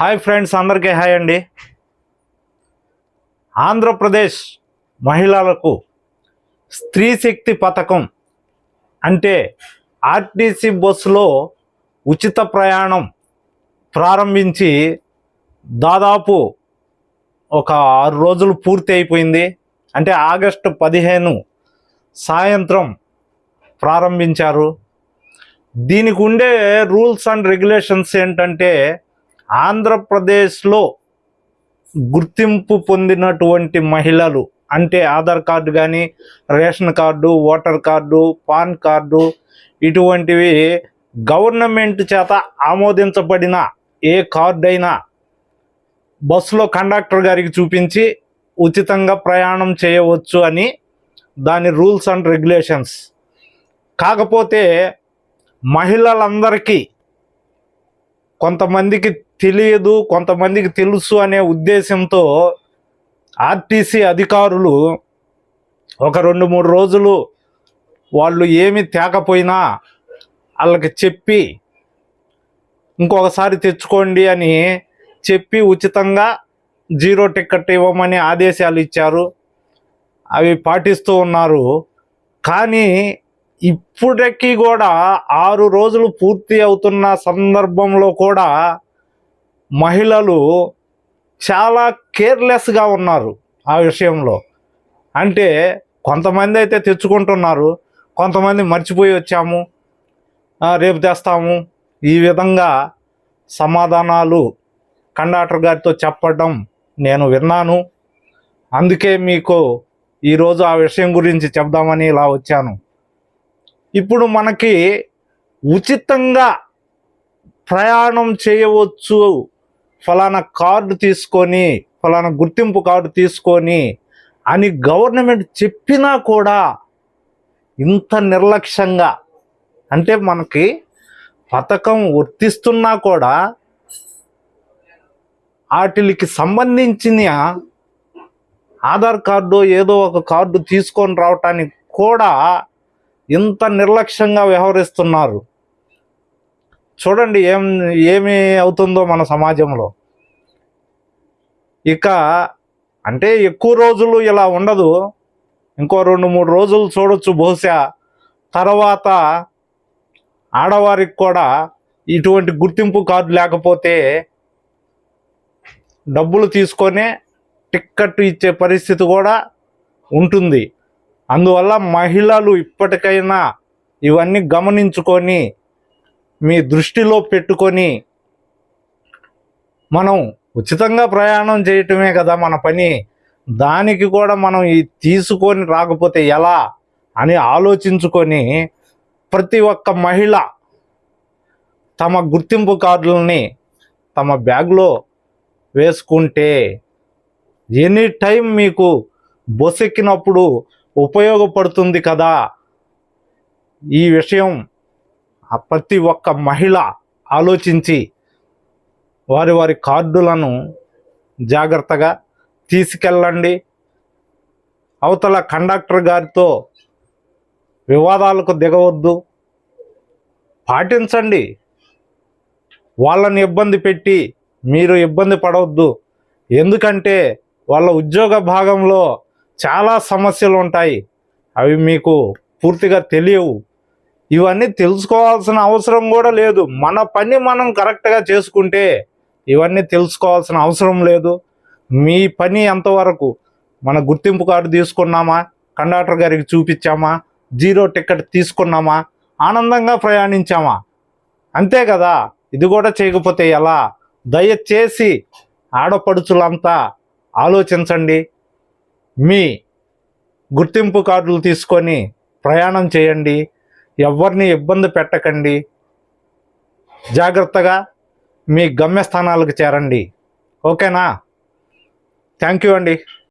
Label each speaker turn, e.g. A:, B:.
A: Hi friends అందరికీ hi అండి. ఆంధ్రప్రదేశ్ మహిళలకు స్త్రీ శక్తి పథకం అంటే ఆర్టీసీ బస్సులో ఉచిత ప్రయాణం ప్రారంభించి దాదాపు ఒక ఆరు రోజులు పూర్తి అయిపోయింది. అంటే ఆగస్టు పదిహేను సాయంత్రం ప్రారంభించారు. దీనికి ఉండే రూల్స్ అండ్ రెగ్యులేషన్స్ ఏంటంటే ఆంధ్రప్రదేశ్లో గుర్తింపు పొందినటువంటి మహిళలు అంటే ఆధార్ కార్డు కానీ ration card voter card PAN card ఇటువంటివి గవర్నమెంట్ చేత ఆమోదించబడిన ఏ కార్డు అయినా బస్సులో కండక్టర్ గారికి చూపించి ఉచితంగా ప్రయాణం చేయవచ్చు అని దాని రూల్స్ అండ్ రెగ్యులేషన్స్. కాకపోతే మహిళలందరికీ కొంతమందికి తెలియదు కొంతమందికి తెలుసు అనే ఉద్దేశంతో ఆర్టీసీ అధికారులు ఒక రెండు మూడు రోజులు వాళ్ళు ఏమి తేకపోయినా వాళ్ళకి చెప్పి ఇంకొకసారి తెచ్చుకోండి అని చెప్పి ఉచితంగా జీరో టికెట్ ఇవ్వమని ఆదేశాలు ఇచ్చారు. అవి పాటిస్తూ ఉన్నారు. కానీ ఇప్పటికీ కూడా ఆరు రోజులు పూర్తి అవుతున్న సందర్భంలో కూడా మహిళలు చాలా కేర్లెస్గా ఉన్నారు ఆ విషయంలో. అంటే కొంతమంది అయితే తెచ్చుకుంటున్నారు కొంతమంది మర్చిపోయి వచ్చాము రేపు తెస్తాము. ఈ విధంగా సమాధానాలు కండక్టర్ గారితో చెప్పడం నేను విన్నాను. అందుకే మీకు ఈరోజు ఆ విషయం గురించి చెప్దామని ఇలా వచ్చాను. ఇప్పుడు మనకి ఉచితంగా ప్రయాణం చేయవచ్చు. ఫలానా కార్డు తీసుకొని ఫలానా గుర్తింపు కార్డు తీసుకొని అని గవర్నమెంట్ చెప్పినా కూడా ఇంత నిర్లక్ష్యంగా అంటే మనకి పథకం వర్తిస్తున్నా కూడా వాటికి సంబంధించిన ఆధార్ కార్డు ఏదో ఒక కార్డు తీసుకొని రావటానికి కూడా ఇంత నిర్లక్ష్యంగా వ్యవహరిస్తున్నారు. చూడండి ఏం ఏమి అవుతుందో మన సమాజంలో. ఇక అంటే ఎక్కువ రోజులు ఇలా ఉండదు. ఇంకో రెండు మూడు రోజులు చూడొచ్చు బహుశా. తర్వాత ఆడవారికి కూడా ఇటువంటి గుర్తింపు కార్డు లేకపోతే డబ్బులు తీసుకొనే టిక్కెట్ ఇచ్చే పరిస్థితి కూడా ఉంటుంది. అందువల్ల మహిళలు ఇప్పటికైనా ఇవన్నీ గమనించుకొని మీ దృష్టిలో పెట్టుకొని మనం ఉచితంగా ప్రయాణం చేయటమే కదా మన పని. దానికి కూడా మనం ఈ తీసుకొని రాకపోతే ఎలా అని ఆలోచించుకొని ప్రతి ఒక్క మహిళ తమ గుర్తింపు కార్డులని తమ బ్యాగ్లో వేసుకుంటే ఎనీ టైం మీకు బస్సు ఎక్కినప్పుడు ఉపయోగపడుతుంది కదా? ఈ విషయం ప్రతి ఒక్క మహిళ ఆలోచించి వారి వారి కార్డులను జాగ్రత్తగా తీసుకెళ్ళండి. అవతల కండక్టర్ గారితో వివాదాలకు దిగవద్దు. పాటించండి. వాళ్ళని ఇబ్బంది పెట్టి మీరు ఇబ్బంది పడవద్దు. ఎందుకంటే వాళ్ళ ఉద్యోగ భాగంలో చాలా సమస్యలు ఉంటాయి. అవి మీకు పూర్తిగా తెలియవు. ఇవన్నీ తెలుసుకోవాల్సిన అవసరం కూడా లేదు. మన పని మనం కరెక్ట్గా చేసుకుంటే ఇవన్నీ తెలుసుకోవాల్సిన అవసరం లేదు. మీ పని ఎంతవరకు? మన గుర్తింపు కార్డు తీసుకున్నామా? కండక్టర్ గారికి చూపించామా? Zero ticket తీసుకున్నామా? ఆనందంగా ప్రయాణించామా? అంతే కదా? ఇది కూడా చేయకపోతే ఎలా? దయచేసి ఆడపడుచులంతా ఆలోచించండి. మీ గుర్తింపు కార్డులు తీసుకొని ప్రయాణం చేయండి. ఎవరిని ఇబ్బంది పెట్టకండి. జాగ్రత్తగా మీ గమ్యస్థానాలకు చేరండి. ఓకేనా? థ్యాంక్ యూ అండి.